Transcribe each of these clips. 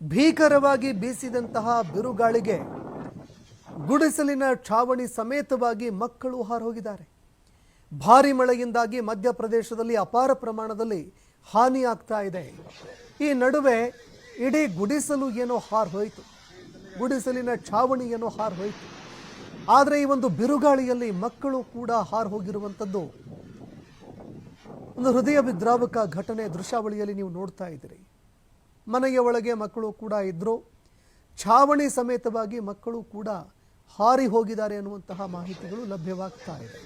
ಭೀಕರವಾಗಿ ಬೀಸಿದಂತಹ ಬಿರುಗಾಳಿಗೆ ಗುಡಿಸಲಿನ ಛಾವಣಿ ಸಮೇತವಾಗಿ ಮಕ್ಕಳು ಹಾರೋಗಿದ್ದಾರೆ. ಭಾರಿ ಮಳೆಯಿಂದಾಗಿ ಮಧ್ಯಪ್ರದೇಶದಲ್ಲಿ ಅಪಾರ ಪ್ರಮಾಣದಲ್ಲಿ ಹಾನಿ ಆಗ್ತಾ ಇದೆ. ಈ ನಡುವೆ ಇಡೀ ಗುಡಿಸಲು ಏನೋ ಹಾರ್ ಹೋಯಿತು ಗುಡಿಸಲಿನ ಛಾವಣಿ ಏನೋ ಹಾರ್ ಹೋಯಿತು ಆದರೆ ಈ ಒಂದು ಬಿರುಗಾಳಿಯಲ್ಲಿ ಮಕ್ಕಳು ಕೂಡ ಹಾರ್ ಹೋಗಿರುವಂಥದ್ದು ಒಂದು ಹೃದಯ ವಿದ್ರಾವಕ ಘಟನೆ ದೃಶ್ಯಾವಳಿಯಲ್ಲಿ ನೀವು ನೋಡ್ತಾ ಇದ್ದೀರಿ. ಮನೆಯ ಒಳಗೆ ಮಕ್ಕಳು ಕೂಡ ಇದ್ದರು ಛಾವಣಿ ಸಮೇತವಾಗಿ ಮಕ್ಕಳು ಕೂಡ ಹಾರಿ ಹೋಗಿದ್ದಾರೆ ಅನ್ನುವಂತಹ ಮಾಹಿತಿಗಳು ಲಭ್ಯವಾಗ್ತಾ ಇದೆ.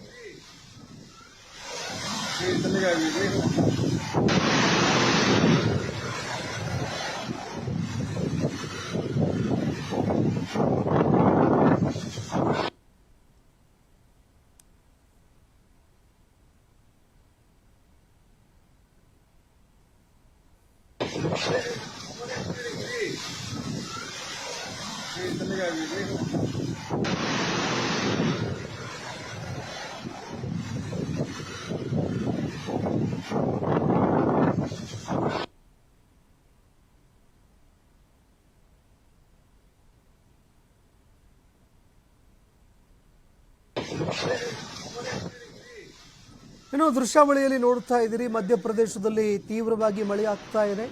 ಇನ್ನು ದೃಶ್ಯಾವಳಿಯಲ್ಲಿ ನೋಡ್ತಾ ಇದ್ದೀರಿ. ಮಧ್ಯಪ್ರದೇಶದಲ್ಲಿ ತೀವ್ರವಾಗಿ ಮಳೆ ಆಗ್ತಾ ಇದೆ.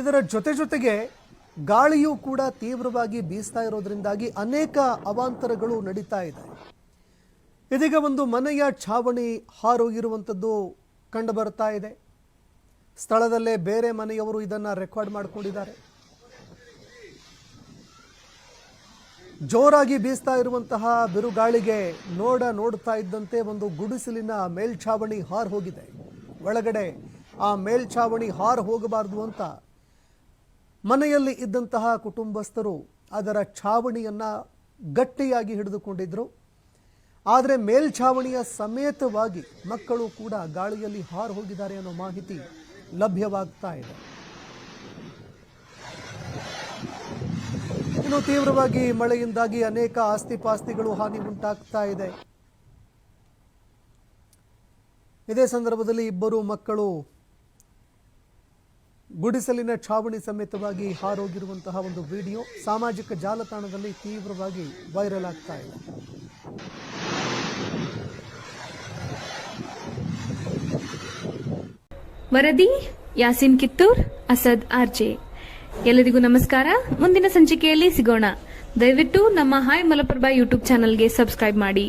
ಇದರ ಜೊತೆ ಜೊತೆಗೆ ಗಾಳಿಯೂ ಕೂಡ ತೀವ್ರವಾಗಿ ಬೀಸ್ತಾ ಇರೋದ್ರಿಂದಾಗಿ ಅನೇಕ ಅವಾಂತರಗಳು ನಡೀತಾ ಇದೆ. ಇದೀಗ ಒಂದು ಮನೆಯ ಛಾವಣಿ ಹಾರೋಗಿರುವಂಥದ್ದು ಕಂಡು ಬರ್ತಾ ಇದೆ. ಸ್ಥಳದಲ್ಲೇ ಬೇರೆ ಮನೆಯವರು ಇದನ್ನು ರೆಕಾರ್ಡ್ ಮಾಡಿಕೊಂಡಿದ್ದಾರೆ. ಜೋರಾಗಿ ಬೀಸ್ತಾ ಇರುವಂತಹ ಬಿರುಗಾಳಿಗೆ ನೋಡ ನೋಡ್ತಾ ಇದ್ದಂತೆ ಒಂದು ಗುಡಿಸಲಿನ ಮೇಲ್ಛಾವಣಿ ಹಾರ್ ಹೋಗಿದೆ. ಒಳಗಡೆ ಆ ಮೇಲ್ಛಾವಣಿ ಹಾರ್ ಹೋಗಬಾರದು ಅಂತ ಮನೆಯಲ್ಲಿ ಇದ್ದಂತಹ ಕುಟುಂಬಸ್ಥರು ಅದರ ಛಾವಣಿಯನ್ನು ಗಟ್ಟಿಯಾಗಿ ಹಿಡಿದುಕೊಂಡಿದ್ದರು ಆದರೆ ಮೇಲ್ಛಾವಣಿಯ ಸಮೇತವಾಗಿ ಮಕ್ಕಳು ಕೂಡ ಗಾಳಿಯಲ್ಲಿ ಹಾರು ಹೋಗಿದ್ದಾರೆ ಅನ್ನೋ ಮಾಹಿತಿ ಲಭ್ಯವಾಗ್ತಾ ಇದೆ. ಇನ್ನು ತೀವ್ರವಾಗಿ ಮಳೆಯಿಂದಾಗಿ ಅನೇಕ ಆಸ್ತಿಪಾಸ್ತಿಗಳು ಹಾನಿ ಉಂಟಾಗ್ತಾ ಇದೆ. ಇದೇ ಸಂದರ್ಭದಲ್ಲಿ ಇಬ್ಬರು ಮಕ್ಕಳು ಗುಡಿಸಲಿನ ಛಾವಣಿ ಸಮೇತವಾಗಿ ಹಾರೋಗಿರುವಂತಹ ಒಂದು ವಿಡಿಯೋ ಸಾಮಾಜಿಕ ಜಾಲತಾಣದಲ್ಲಿ ತೀವ್ರವಾಗಿ ವೈರಲ್ ಆಗ್ತಾ ಇದೆ. ವರದಿ, ಯಾಸಿನ್ ಕಿತ್ತೂರ್, ಅಸದ್ ಆರ್ಜೆ. ಎಲ್ಲರಿಗೂ ನಮಸ್ಕಾರ. ಮುಂದಿನ ಸಂಚಿಕೆಯಲ್ಲಿ ಸಿಗೋಣ. ದಯವಿಟ್ಟು ನಮ್ಮ ಹಾಯ್ ಮಲಪ್ರಭಾ ಯೂಟ್ಯೂಬ್ ಚಾನಲ್ಗೆ ಸಬ್ಸ್ಕ್ರೈಬ್ ಮಾಡಿ.